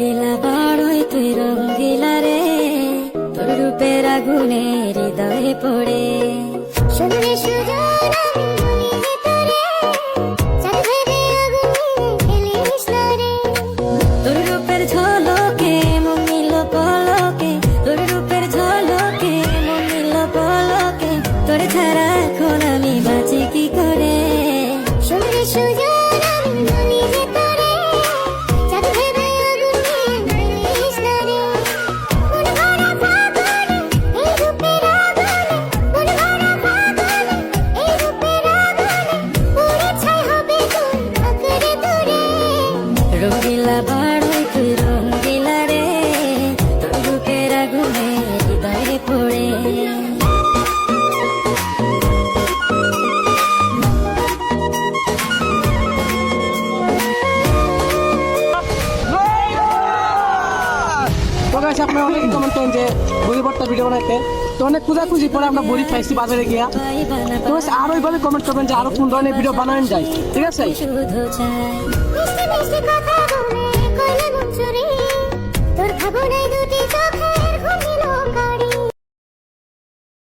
রঙ্গিলা বাড়ই তুই রঙ্গিলা রে। তোর রূপের আগুনে হৃদয়ে পড়ে। সুন্দর সুজন তোর। রূপের ঝলকে মমিল পলকে। তোর রূপের ঝলকে ছাড়া এখন রঙ্গিলা বাড়ই তুই রঙ্গিলা রে তোর রূপের আগুনে হৃদয়ে পড়ে। তো আপনারা অনেক কমেন্ট করেন যে বড়ি ভর্তা ভিডিও বানাইতে। তো অনেক খুঁজাখুঁজি পরে আমরা বড়ি খাইছি বাজারে গিয়া। তো আরও এইভাবে কমেন্ট করবেন যে আরও কোন ধরনের ভিডিও বানানো যায়। ঠিক আছে? Que nem se